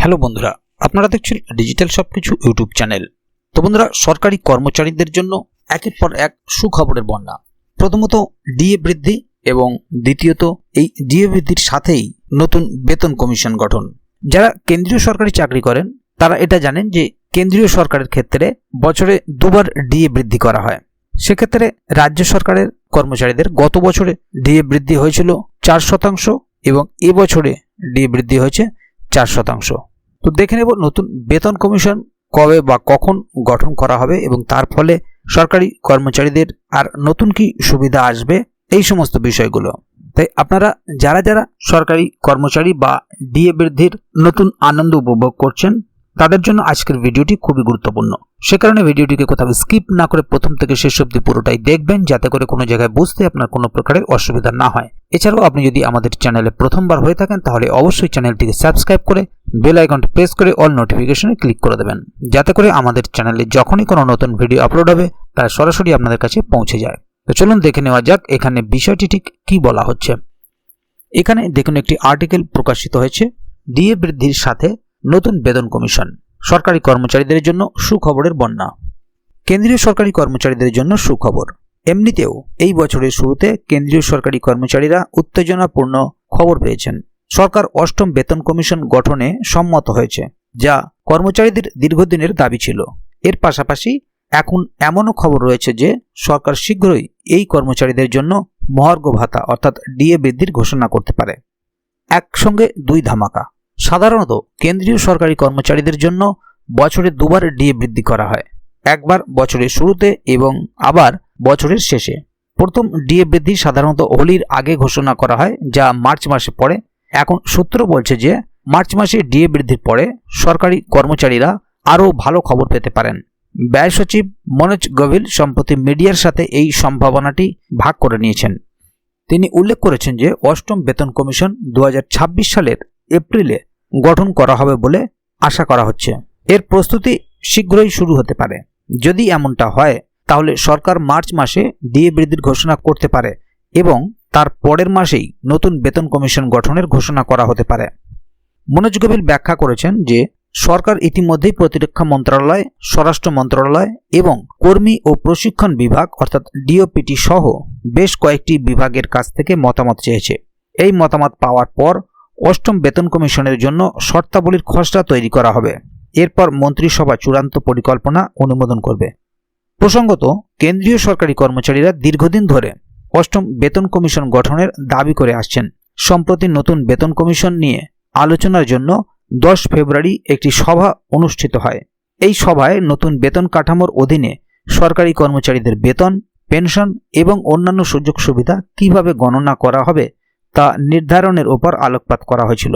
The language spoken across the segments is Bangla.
হ্যালো বন্ধুরা, আপনারা দেখছেন ডিজিটাল সবকিছু ইউটিউব চ্যানেল। তো বন্ধুরা, সরকারি কর্মচারীদের জন্য একের পর এক সুখবরের বন্যা। প্রথমত, ডিএ বৃদ্ধি এবং দ্বিতীয়ত, এই ডিএ বৃদ্ধির সাথেই নতুন বেতন কমিশন গঠন। যারা কেন্দ্রীয় সরকারি চাকরি করেন, তারা এটা জানেন যে কেন্দ্রীয় সরকারের ক্ষেত্রে বছরে দুবার ডিএ বৃদ্ধি করা হয়। সেক্ষেত্রে রাজ্য সরকারের কর্মচারীদের গত বছরে ডিএ বৃদ্ধি হয়েছিল চার শতাংশ এবং এবছরে ডিএ বৃদ্ধি হয়েছে চার শতাংশ। তো দেখে নেব নতুন বেতন কমিশন কবে বা কখন গঠন করা হবে এবং তার ফলে সরকারি কর্মচারীদের আর নতুন কি সুবিধা আসবে, এই সমস্ত বিষয়গুলো। তাই আপনারা যারা যারা সরকারি কর্মচারী বা ডিএ বৃদ্ধির নতুন আনন্দ উপভোগ করছেন তাদের জন্য আজকের ভিডিওটি খুবই গুরুত্বপূর্ণ। সে কারণে ভিডিওটিকে কোথাও স্কিপ না করে প্রথম থেকে শেষ অবধি পুরোটাই দেখবেন, যাতে করে কোনো জায়গায় বুঝতে আপনার কোনো প্রকারের অসুবিধা না হয়। এছাড়াও আপনি যদি আমাদের চ্যানেলে প্রথমবার হয়ে থাকেন, তাহলে অবশ্যই চ্যানেলটিকে সাবস্ক্রাইব করে বেল আইকনটি প্রেস করে অল নোটিফিকেশনে ক্লিক করে দেবেন। যাতে করে আমাদের চ্যানেলে যখনই কোনো নতুন ভিডিও আপলোড হবে তা সরাসরি আপনাদের কাছে পৌঁছে যায়। তো চলুন দেখে নেওয়া যাক এখানে বিষয়টি ঠিক কী বলা হচ্ছে। এখানে দেখুন একটি আর্টিকেল প্রকাশিত হয়েছে। ডিএ বৃদ্ধির সাথে নতুন বেতন কমিশন। সরকারি কর্মচারীদের জন্য সুখবরের বন্যা। কেন্দ্রীয় সরকারি কর্মচারীদের জন্য সুখবর। এমনিতেও এই বছরের শুরুতে কেন্দ্রীয় সরকারি কর্মচারীরা উত্তেজনাপূর্ণ খবর পেয়েছেন। সরকার অষ্টম বেতন কমিশন গঠনে সম্মত হয়েছে, যা কর্মচারীদের দীর্ঘদিনের দাবি ছিল। এর পাশাপাশি এখন এমনও খবর রয়েছে যে সরকার শীঘ্রই এই কর্মচারীদের জন্য মহার্ঘ ভাতা, অর্থাৎ ডিএ বৃদ্ধির ঘোষণা করতে পারে। একসঙ্গে দুই ধামাকা। সাধারণত কেন্দ্রীয় সরকারি কর্মচারীদের জন্য বছরে দুবার ডিএ বৃদ্ধি করা হয়, একবার বছরের শুরুতে এবং আবার বছরের শেষে। প্রথম ডিএ বৃদ্ধি সাধারণত হোলির আগে ঘোষণা করা হয়, যা মার্চ মাসে পড়ে। এখন সূত্র বলছে যে, মার্চ মাসে ডিএ বৃদ্ধির পরে সরকারি কর্মচারীরা আরও ভালো খবর পেতে পারেন। ব্যয় সচিব মনোজ গভিল সম্প্রতি মিডিয়ার সাথে এই সম্ভাবনাটি ভাগ করে নিয়েছেন। তিনি উল্লেখ করেছেন যে, অষ্টম বেতন কমিশন দু হাজার ছাব্বিশ সালের এপ্রিলে গঠন করা হবে বলে আশা করা হচ্ছে। এর প্রস্তুতি শীঘ্রই শুরু হতে পারে। যদি এমনটা হয়, তাহলে সরকার মার্চ মাসে ডিএ বৃদ্ধির ঘোষণা করতে পারে এবং তার পরের মাসেই নতুন বেতন কমিশন গঠনের ঘোষণা করা হতে পারে। মনোজ গভীর ব্যাখ্যা করেছেন যে, সরকার ইতিমধ্যেই প্রতিরক্ষা মন্ত্রণালয়, স্বরাষ্ট্র মন্ত্রণালয় এবং কর্মী ও প্রশিক্ষণ বিভাগ অর্থাৎ ডিওপিটি সহ বেশ কয়েকটি বিভাগের কাছ থেকে মতামত চেয়েছে। এই মতামত পাওয়ার পর অষ্টম বেতন কমিশনের জন্য শর্তাবলীর খসড়া তৈরি করা হবে। এরপর মন্ত্রিসভা চূড়ান্ত পরিকল্পনা অনুমোদন করবে। প্রসঙ্গত, কেন্দ্রীয় সরকারি কর্মচারীরা দীর্ঘদিন ধরে অষ্টম বেতন কমিশন গঠনের দাবি করে আসছেন। সম্প্রতি নতুন বেতন কমিশন নিয়ে আলোচনার জন্য দশ ফেব্রুয়ারি একটি সভা অনুষ্ঠিত হয়। এই সভায় নতুন বেতন কাঠামোর অধীনে সরকারি কর্মচারীদের বেতন, পেনশন এবং অন্যান্য সুযোগ সুবিধা কীভাবে গণনা করা হবে তা নির্ধারণের ওপর আলোকপাত করা হয়েছিল।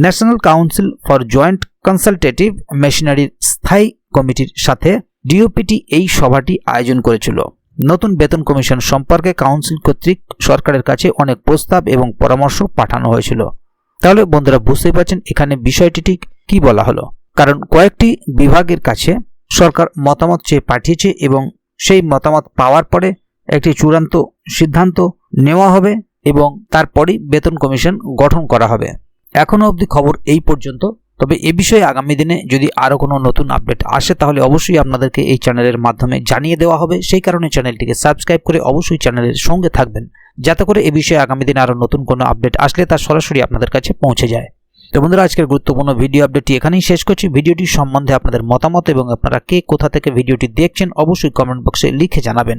National council for joint consultative মেশিনারির স্থায়ী কমিটির সাথে ডিওপিটি এই সভাটি আয়োজন করেছিল। নতুন বেতন কমিশন সম্পর্কে কাউন্সিল কর্তৃক সরকারের কাছে অনেক প্রস্তাব এবং পরামর্শ পাঠানো হয়েছিল। তাহলে বন্ধুরা বুঝতেই পারছেন এখানে বিষয়টি ঠিক কি বলা হলো। কারণ কয়েকটি বিভাগের কাছে সরকার মতামত চেয়ে পাঠিয়েছে এবং সেই মতামত পাওয়ার পরে একটি চূড়ান্ত সিদ্ধান্ত নেওয়া হবে। এবং তারপরেই বেতন কমিশন গঠন করা হবে। এখনও অবধি খবর এই পর্যন্ত। তবে এ বিষয়ে আগামী দিনে যদি আরও কোনো নতুন আপডেট আসে, তাহলে অবশ্যই আপনাদেরকে এই চ্যানেলের মাধ্যমে জানিয়ে দেওয়া হবে। সেই কারণে চ্যানেলটিকে সাবস্ক্রাইব করে অবশ্যই চ্যানেলের সঙ্গে থাকবেন। যাতে করে এ বিষয়ে আগামী দিনে আরও নতুন কোনো আপডেট আসলে তা সরাসরি আপনাদের কাছে পৌঁছে যায়। তো বন্ধুরা, আজকের গুরুত্বপূর্ণ ভিডিও আপডেটটি এখানেই শেষ করছি। ভিডিওটি সম্বন্ধে আপনাদের মতামত এবং আপনারা কে কোথা থেকে ভিডিওটি দেখছেন, অবশ্যই কমেন্ট বক্সে লিখে জানাবেন।